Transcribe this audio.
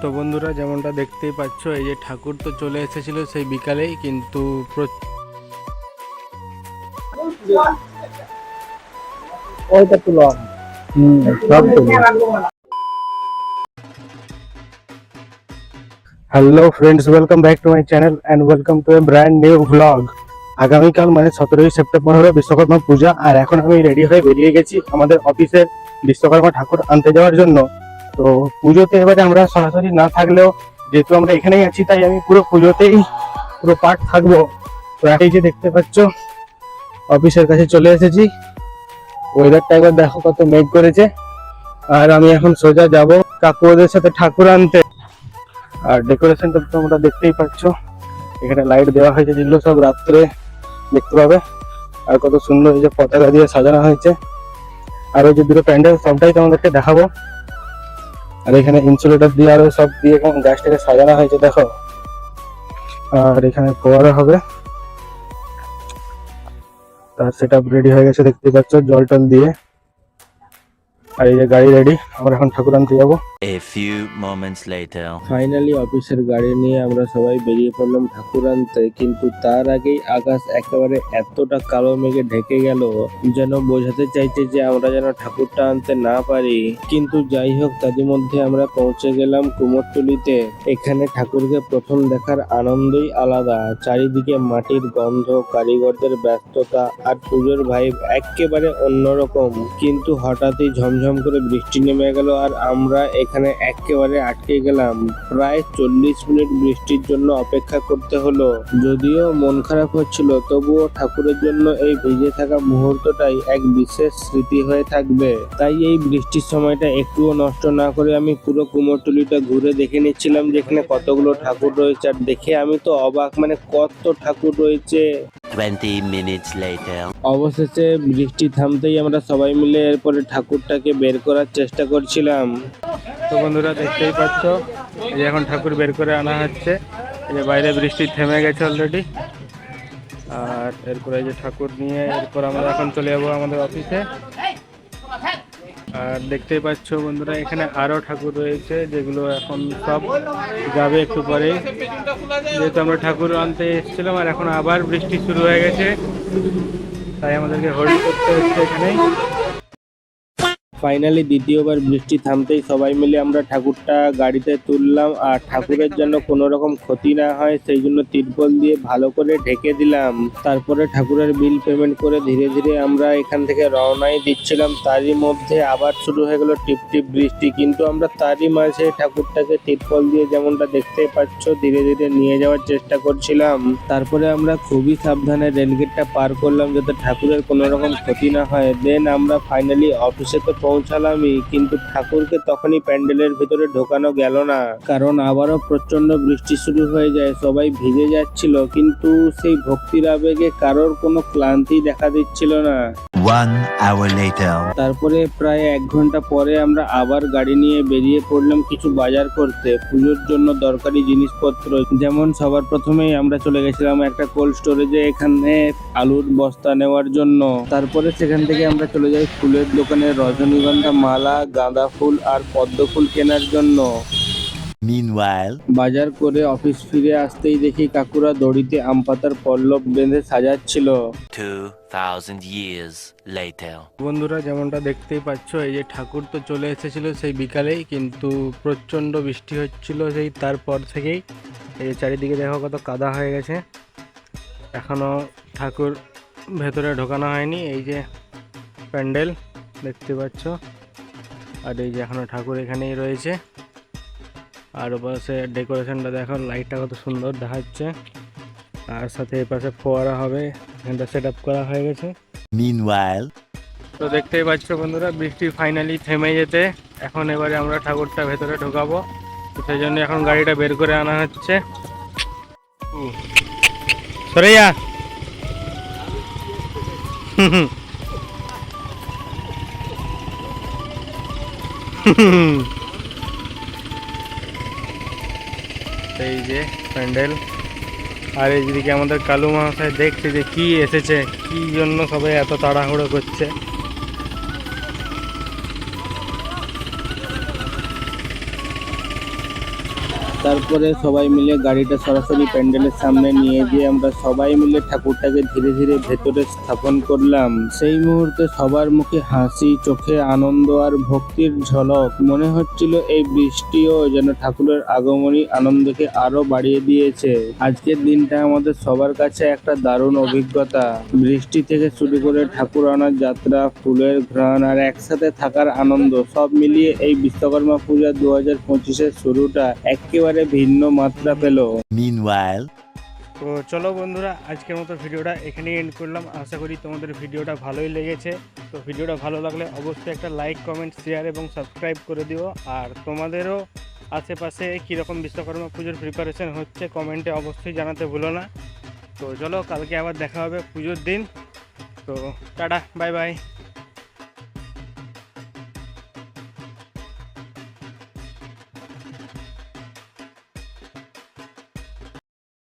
তো বন্ধুরা, যেমনটা দেখতেই পাচ্ছ, এই যে ঠাকুর তো চলে এসেছিল সেই বিকালেই, কিন্তু ওইটা hello friends welcome back to my channel and welcome to a brand new vlog আগামীকাল মানে সতেরোই সেপ্টেম্বর হলো বিশ্বকর্মা পূজা, আর এখন আমি রেডি হয়ে বেরিয়ে গেছি আমাদের অফিসের বিশ্বকর্মা ঠাকুর আনতে যাওয়ার জন্য। তো পুজোতে এবারে আমরা সরাসরি না থাকলেও যেহেতু আমরা এখানেই আছি, তাই আমি পুরো পুজোতেই পুরো পার্ট থাকব। তো এই যে দেখতে পাচ্ছ অফিসের কাছে চলে এসেছি। ওয়েদারটা একবার দেখো কত মেঘ করেছে। আর আমি এখন সোজা যাব কাকু ওদের সাথে ঠাকুর আনতে। আর ডেকোরেশনটা তোমরা দেখতেই পাচ্ছ। এখানে লাইট দেওয়া হয়েছে যেগুলো সব রাত্রে দেখতে পাবে। আর কত সুন্দর এই যে পতাকা দিয়ে সাজানো হয়েছে। আর ওই যে দুটো প্যান্ডেল, সবটাই তোমাদেরকে দেখাবো। আর এখানে ইনসুলেটর দিয়ে আরও সব দিয়ে গাছটাকে সাজানো হয়েছে, দেখো। আর এখানে ফোয়ারা হবে। তার সেট রেডি হয়ে গেছে দেখতে পাচ্ছ জল টল দিয়ে। আর এই যে গাড়ি রেডি আমরা এখন ঠাকুর আনতে যাব। A few moments later. Finally অফিসের গাড়ি নিয়ে আমরা সবাই বেরিয়ে পড়লাম ঠাকুর আনতে কিন্তু তার আগেই আকাশ একেবারে এতটা কালো মেঘে ঢেকে গেল যেন বোঝাতে চাইছে যে আমরা যেন ঠাকুরটা আনতে না পারি। কিন্তু যাই হোক তাদের মধ্যে আমরা পৌঁছে গেলাম কুমোরটুলিতে। এখানে ঠাকুরকে প্রথম দেখার আনন্দই আলাদা। চারিদিকে মাটির গন্ধ কারিগরদের ব্যস্ততা আর পুজোর ভাইব একেবারে অন্যরকম। কিন্তু হঠাৎই ঝমঝম করে বৃষ্টি নেমে গেল আর আমরা এখানে একেবারে আটকে গেলাম। প্রায় চল্লিশ মিনিট বৃষ্টির জন্য অপেক্ষা করতে হলো। যদিও মন খারাপ হচ্ছিল, তবুও ঠাকুরের জন্য এই ভিজে থাকা মুহূর্তটাই এক বিশেষ স্মৃতি হয়ে থাকবে। তাই এই বৃষ্টির সময়টা একটুও নষ্ট না করে আমি পুরো কুমোরটুলিটা ঘুরে দেখে নিচ্ছিলাম যেখানে কতগুলো ঠাকুর রয়েছে। আর দেখে আমি তো অবাক মানে কত ঠাকুর রয়েছে। 20 মিনিটস লেটার অবশেষে বৃষ্টি থামতেই আমরা সবাই মিলে এরপরে ঠাকুরটাকে বের করার চেষ্টা করছিলাম। তো বন্ধুরা দেখতেই পাচ্ছ এই যে এখন ঠাকুর বের করে আনা হচ্ছে। এই যে বাইরে বৃষ্টি থেমে গেছে অলরেডি আর এরপরে এই যে ঠাকুর নিয়ে এরপর আমরা এখন চলে যাব আমাদের অফিসে আর দেখতেই পাচ্ছ বন্ধুরা, এখানে আরও ঠাকুর রয়েছে, যেগুলো এখন সব যাবে একটু পরে যেহেতু আমরা ঠাকুর আনতে এসেছিলাম আর এখন আবার বৃষ্টি শুরু হয়ে গেছে, তাই আমাদেরকে হোল্ড করতে হচ্ছে এখানেই ফাইনালি দ্বিতীয়বার বৃষ্টি থামতেই সবাই মিলে আমরা ঠাকুরটা গাড়িতে তুললাম আর ঠাকুরের জন্য কোনো রকম ক্ষতি না হয়, সেই জন্য তিরপল দিয়ে ভালো করে ঢেকে দিলাম। তারপরে ঠাকুরের বিল পেমেন্ট করে ধীরে ধীরে আমরা এখান থেকে রওনাই দিচ্ছিলাম। তারই মধ্যে আবার শুরু হয়ে গেল টিপ টিপ বৃষ্টি। কিন্তু আমরা তারই মাঝে ঠাকুরটাকে তিরপল দিয়ে যেমনটা দেখতে পাচ্ছ, ধীরে ধীরে নিয়ে যাওয়ার চেষ্টা করছিলাম। তারপরে আমরা খুবই সাবধানে রেলগেটটা পার করলাম যাতে ঠাকুরের কোনো রকম ক্ষতি না হয়। দেন আমরা ফাইনালি অফিসে তো পৌঁছালামই, কিন্তু ঠাকুরকে তখনই প্যান্ডেলের ভেতরে ঢোকানো গেল না। কারণ আবারও প্রচণ্ড বৃষ্টি শুরু হয়ে যায়, সবাই ভিজে যাচ্ছিল, কিন্তু সেই ভক্তির আবেগে কারোর কোনো ক্লান্তি দেখা দিচ্ছিল না। তারপরে প্রায় এক ঘণ্টা পরে আমরা আবার গাড়ি নিয়ে বেরিয়ে পড়লাম কিছু বাজার করতে। পুজোর জন্য দরকারি জিনিসপত্র, যেমন সবার প্রথমেই আমরা চলে গেছিলাম একটা কোল্ড স্টোরেজে এখানে আলুর বস্তা নেওয়ার জন্য। তারপরে সেখান থেকে আমরা চলে যাই ফুলের দোকানে রজনীগন্ধা মালা, গাঁদা ফুল আর পদ্ম ফুল কেনার জন্য। Meanwhile, বাজার করে অফিস ফিরে আসতেই দেখি কাকুরা দড়িতে আম পাতার পল্লব বেঁধে সাজাচ্ছিল। 2,000 years later. বন্ধুরা যেমনটা দেখতেই পাচ্ছ এই যে ঠাকুর তো চলে এসেছিল সেই বিকালেই কিন্তু প্রচণ্ড বৃষ্টি হচ্ছিল সেই তারপর থেকেই। এই যে চারিদিকে দেখো কত কাদা হয়ে গেছে। এখনও ঠাকুর ভেতরে ঢোকানো হয়নি। এই যে প্যান্ডেল দেখতে পাচ্ছ। আর এই যে এখনও ঠাকুর এখানেই রয়েছে। আর পাশে ডেকোরেশনটা দেখো লাইটটা কত সুন্দর দেখাচ্ছে আর সাথে এপাশে ফোয়ারা হবে এখানটা সেট আপ করা হয়ে গেছে Meanwhile, তো দেখতেই পাচ্ছ বন্ধুরা বৃষ্টি ফাইনালি থেমে যেতে এখন এবারে আমরা ঠাকুরটা ভেতরে ঢোকাবো তো সেই জন্য এখন গাড়িটা বের করে আনা হচ্ছে উহ। সরে যা হুম হুম। এই যে প্যান্ডেল। আর এইদিকে আমাদের কালু মহাশয় দেখছে যে কি এসেছে, কি জন্য সবাই এত তাড়াহুড়ো করছে। তারপরে সবাই মিলে গাড়িটা সরাসরি প্যান্ডেলের সামনে নিয়ে গিয়ে আমরা সবাই মিলে ঠাকুরটাকে ধীরে ধীরে ভেতরে স্থাপন করলাম। সেই মুহূর্তে সবার মুখে হাসি, চোখে আনন্দ আর ভক্তির ঝলক। মনে হচ্ছিল এই বৃষ্টিও যেন ঠাকুরের আগমনী আনন্দকে আরও বাড়িয়ে দিয়েছে। আজকের দিনটা আমাদের সবার কাছে একটা দারুণ অভিজ্ঞতা। বৃষ্টি থেকে শুরু করে ঠাকুর আনার যাত্রা, ফুলের ঘ্রাণ আর একসাথে থাকার আনন্দ সব মিলিয়ে এই বিশ্বকর্মা পূজা দু হাজার পঁচিশের শুরুটা একেবারে ভিন্ন মাত্রা পেল। Meanwhile, তো চলো বন্ধুরা আজকের মতো ভিডিওটা এখানেই এন্ড করলাম। আশা করি তোমাদের ভিডিওটা ভালোই লেগেছে। তো ভিডিওটা ভালো লাগলে অবশ্যই একটা লাইক কমেন্ট শেয়ার এবং সাবস্ক্রাইব করে দিও। আর তোমাদেরও আশেপাশে কীরকম বিশ্বকর্মা পুজোর প্রিপারেশন হচ্ছে কমেন্টে অবশ্যই জানাতে ভুলো না। তো চলো কালকে আবার দেখা হবে পুজোর দিন। তো টাটা বাই বাই